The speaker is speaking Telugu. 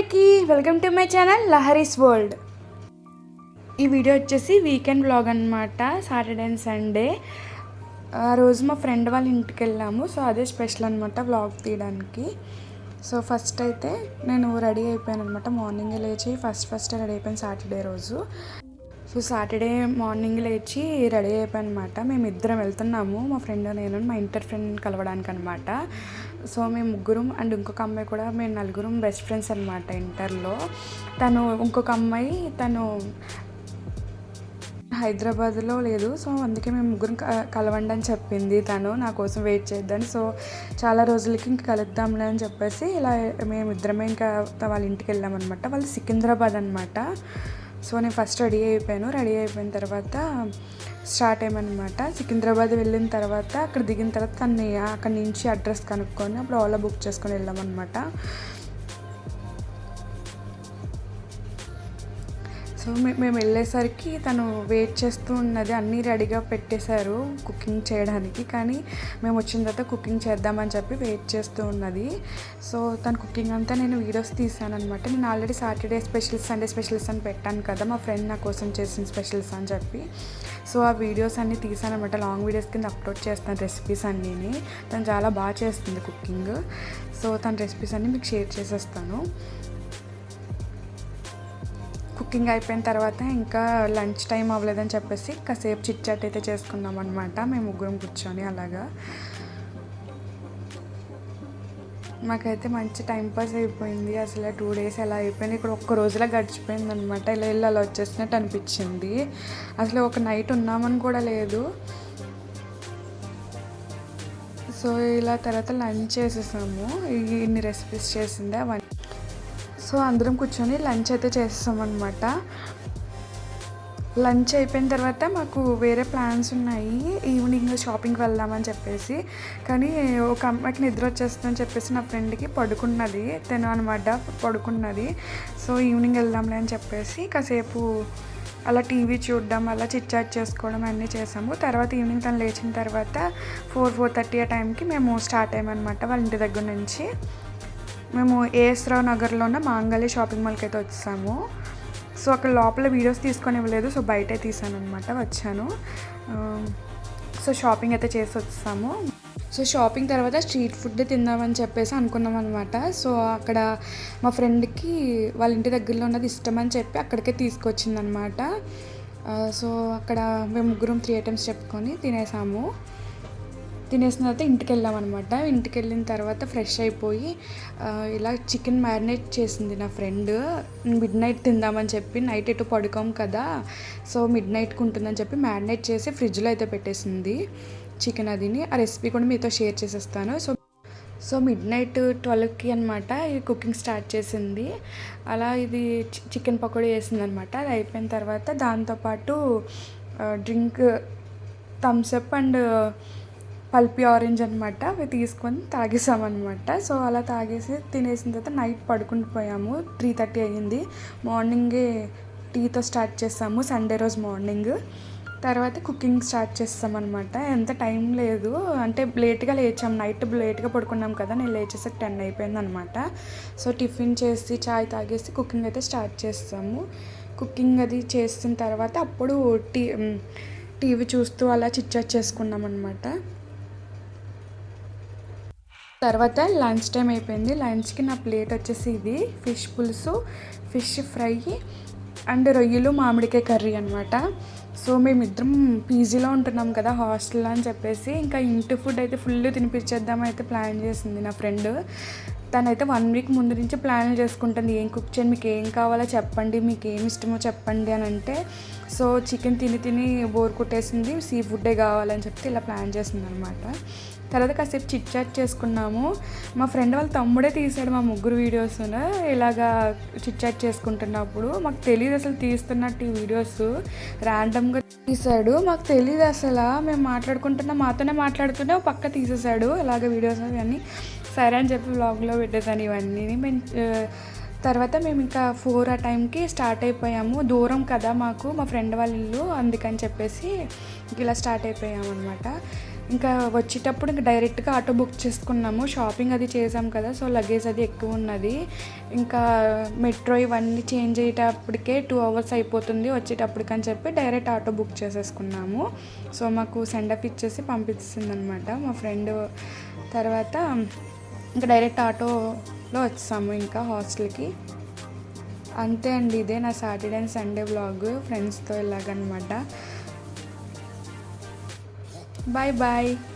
అందరికీ welcome to my channel Lahari's world. ఈ వీడియో వచ్చేసి వీకెండ్ వ్లాగ్ అనమాట సాటర్డే అండ్ సండే. ఆ రోజు మా ఫ్రెండ్ వాళ్ళ ఇంటికి వెళ్ళాము సో అదే స్పెషల్ అనమాట వ్లాగ్ తీయడానికి. సో ఫస్ట్ అయితే నేను రెడీ అయిపోయాను అనమాట మార్నింగ్ లేచి ఫస్ట్ ఫస్ట్ రెడీ అయిపోయాను సాటర్డే రోజు. సో సాటర్డే మార్నింగ్ లేచి రెడీ అయిపోయాను అనమాట మేము ఇద్దరం వెళ్తున్నాము మా ఫ్రెండ్ నేను మా ఇంటర్ ఫ్రెండ్ కలవడానికి అనమాట సో మేము ముగ్గురం అండ్ ఇంకొక అమ్మాయి కూడా మేము నలుగురం బెస్ట్ ఫ్రెండ్స్ అనమాట ఇంటర్లో. తను ఇంకొక అమ్మాయి తను హైదరాబాద్లో లేదు. సో అందుకే మేము ముగ్గురం క- కలవండి అని చెప్పింది తను. నా కోసం వెయిట్ చేద్దని సో చాలా రోజులకి ఇంక కలుద్దాంలే అని చెప్పేసి ఇలా మేము ఇద్దరమే ఇంకా వాళ్ళ ఇంటికి వెళ్ళామన్నమాట. వాళ్ళు సికింద్రాబాద్ అనమాట సో నేను ఫస్ట్ రెడీ అయిపోయాను. రెడీ అయిపోయిన తర్వాత స్టార్ట్ అయ్యామన్నమాట. సికింద్రాబాద్ వెళ్ళిన తర్వాత అక్కడ దిగిన తర్వాత తన్ని అక్కడి నుంచి అడ్రస్ కనుక్కొని అప్పుడు ఓలా బుక్ చేసుకొని వెళ్ళామన్నమాట. సో మేము వెళ్ళేసరికి తను వెయిట్ చేస్తూ ఉన్నది అన్నీ రెడీగా పెట్టేశారు కుకింగ్ చేయడానికి. కానీ మేము వచ్చిన తర్వాత కుకింగ్ చేద్దామని చెప్పి వెయిట్ చేస్తూ ఉన్నది. సో తన కుకింగ్ అంతా నేను వీడియోస్ తీసాను అనమాట నేను already Saturday specials Sunday specials అని పెట్టాను కదా మా ఫ్రెండ్ నా కోసం చేసిన స్పెషల్స్ అని చెప్పి. సో ఆ వీడియోస్ అన్నీ తీసాను అనమాట లాంగ్ వీడియోస్ కింద అప్లోడ్ చేస్తాను రెసిపీస్ అన్నీని. తను చాలా బాగా చేస్తుంది కుకింగ్. సో తన రెసిపీస్ అన్నీ మీకు షేర్ చేసేస్తాను. కుకింగ్ అయిపోయిన తర్వాత ఇంకా లంచ్ టైం అవ్వలేదని చెప్పేసి కాసేపు చిట్ చాట్ అయితే చేసుకున్నాం అనమాట మేము ముగ్గురం కూర్చొని అలాగా. మాకైతే మంచి టైం పాస్ అయిపోయింది. అసలు టూ డేస్ ఎలా అయిపోయింది? ఇక్కడ ఒక్క రోజులా గడిచిపోయింది అనమాట ఇలా ఇల్లు అలా వచ్చేసినట్టు అనిపించింది. అసలు ఒక నైట్ ఉన్నామని కూడా లేదు. సో ఇలా తర్వాత లంచ్ చేసేసాము. ఇన్ని రెసిపీస్ చేసింది అవన్నీ. సో అందరం కూర్చొని లంచ్ అయితే చేస్తామన్నమాట. లంచ్ అయిపోయిన తర్వాత మాకు వేరే ప్లాన్స్ ఉన్నాయి. ఈవినింగ్ షాపింగ్కి వెళ్దామని చెప్పేసి. కానీ ఒక అమ్మాయికి నిద్ర వచ్చేస్తుందని చెప్పేసి నా ఫ్రెండ్కి పడుకున్నది. తను అనమాట పడుకున్నది. సో ఈవినింగ్ వెళ్దాంలే అని చెప్పేసి కాసేపు అలా టీవీ చూడడం అలా చిట్ చాట్ చేసుకోవడం అన్నీ చేసాము. తర్వాత ఈవినింగ్ తను లేచిన తర్వాత ఫోర్ ఫోర్ థర్టీ ఆ టైంకి మేము స్టార్ట్ అయ్యామన్నమాట వాళ్ళ ఇంటి దగ్గర నుంచి. మేము ఏఎస్ రావు నగర్లో ఉన్న మాంగళ్య షాపింగ్ మాల్కి అయితే వచ్చాము. సో అక్కడ లోపల వీడియోస్ తీసుకొని ఇవ్వలేదు. సో బయటే తీసాను అనమాట వచ్చాను సో షాపింగ్ అయితే చేసి వచ్చాము. సో షాపింగ్ తర్వాత స్ట్రీట్ ఫుడ్ తిందామని చెప్పేసి అనుకున్నాం అనమాట సో అక్కడ మా ఫ్రెండ్కి వాళ్ళ ఇంటి దగ్గరలో ఉన్నది ఇష్టం అని చెప్పి అక్కడికే తీసుకొచ్చిందనమాట సో అక్కడ మేము ముగ్గురం త్రీ ఐటమ్స్ చెప్పుకొని తినేసాము. తినేసిన తర్వాత ఇంటికి వెళ్ళామన్నమాట ఇంటికి వెళ్ళిన తర్వాత ఫ్రెష్ అయిపోయి ఇలా చికెన్ మ్యారినేట్ చేసింది నా ఫ్రెండ్. మిడ్ నైట్ తిందామని చెప్పి నైట్ ఎటు పడుకోం కదా సో మిడ్ నైట్కి ఉంటుందని చెప్పి మ్యారినేట్ చేసి ఫ్రిడ్జ్లో అయితే పెట్టేసింది చికెన్ అదిని ఆ రెసిపీ కూడా మీతో షేర్ చేసేస్తాను. సో సో మిడ్ నైట్ ట్వెల్వ్కి అనమాట ఇది కుకింగ్ స్టార్ట్ చేసింది. అలా ఇది చి- చికెన్ పకోడీ వేసింది అనమాట అది అయిపోయిన తర్వాత దాంతోపాటు drink Thums Up and Pulpy Orange అనమాట అవి తీసుకొని తాగేసామన్నమాట. సో అలా తాగేసి తినేసిన తర్వాత నైట్ పడుకుని పోయాము. త్రీ థర్టీ అయ్యింది. మార్నింగే టీతో స్టార్ట్ చేసాము. సండే రోజు మార్నింగ్. తర్వాత కుకింగ్ స్టార్ట్ చేస్తామన్నమాట. ఎంత టైం లేదు. అంటే లేట్గా లేచాం. నైట్ లేట్గా పడుకున్నాం కదా. నేను లేచేసరికి టెన్ అయిపోయిందనమాట సో టిఫిన్ చేసి చాయ్ తాగేసి కుకింగ్ అయితే స్టార్ట్ చేస్తాము. కుకింగ్ అది చేసిన తర్వాత అప్పుడు టీ టీవీ చూస్తూ అలా చిట్చాట్ చేసుకున్నాం అనమాట తర్వాత లంచ్ టైం అయిపోయింది. లంచ్కి నా ప్లేట్ వచ్చేసి ఇది. ఫిష్ పులుసు ఫిష్ ఫ్రై అండ్ రొయ్యలు మామిడికాయ కర్రీ అనమాట సో మేమిద్దరం పీజీలో ఉంటున్నాం కదా హాస్టల్లో అని చెప్పేసి. ఇంకా ఇంటి ఫుడ్ అయితే ఫుల్ తినిపించేద్దాం అయితే ప్లాన్ చేసింది నా ఫ్రెండ్. తనైతే వన్ వీక్ ముందు నుంచి ప్లాన్ చేసుకుంటుంది. ఏం కుక్ చేయండి మీకు ఏం కావాలో చెప్పండి మీకు ఏమి ఇష్టమో చెప్పండి అని అంటే. సో చికెన్ తిని తిని బోర్ కొట్టేసింది. సీ ఫుడ్డే కావాలని చెప్తే ఇలా ప్లాన్ చేసింది అనమాట తర్వాత కాసేపు చిట్ చాట్ చేసుకున్నాము. మా ఫ్రెండ్ వాళ్ళ తమ్ముడే తీసాడు మా ముగ్గురు వీడియోస్ ఇలాగా చిట్ చాట్ చేసుకుంటున్నప్పుడు మాకు తెలియదు అసలు తీస్తున్నట్టు ఈ వీడియోస్ ర్యాండమ్గా తీసాడు. మాకు తెలియదు అసలు. మేము మాట్లాడుకుంటున్నా మాతోనే మాట్లాడుతుంటే పక్క తీసేసాడు. ఇలాగ వీడియోస్ అవన్నీ. సరే అని చెప్పి బ్లాగ్లో పెట్టేసాను ఇవన్నీ. మేము తర్వాత మేము ఇంకా ఫోర్ ఆ టైంకి స్టార్ట్ అయిపోయాము. దూరం కదా మాకు మా ఫ్రెండ్ వాళ్ళ ఇల్లు. అందుకని చెప్పేసి ఇలా స్టార్ట్ అయిపోయాము అనమాట ఇంకా వచ్చేటప్పుడు ఇంకా డైరెక్ట్గా ఆటో బుక్ చేసుకున్నాము. షాపింగ్ అది చేసాం కదా సో లగేజ్ అది ఎక్కువ ఉన్నది. ఇంకా మెట్రో ఇవన్నీ చేంజ్ అయ్యేటప్పటికే టూ అవర్స్ అయిపోతుంది వచ్చేటప్పటికి అని చెప్పి డైరెక్ట్ ఆటో బుక్ చేసేసుకున్నాము. సో మాకు సెండ్ అప్ ఇచ్చేసి పంపిస్తుంది అనమాట మా ఫ్రెండ్ తర్వాత ఇంకా డైరెక్ట్ ఆటోలో వచ్చాము ఇంకా హాస్టల్కి. అంతే అండి ఇదే నా సాటర్డే అండ్ సండే బ్లాగ్ ఫ్రెండ్స్తో ఇలాగనమాట. Bye bye.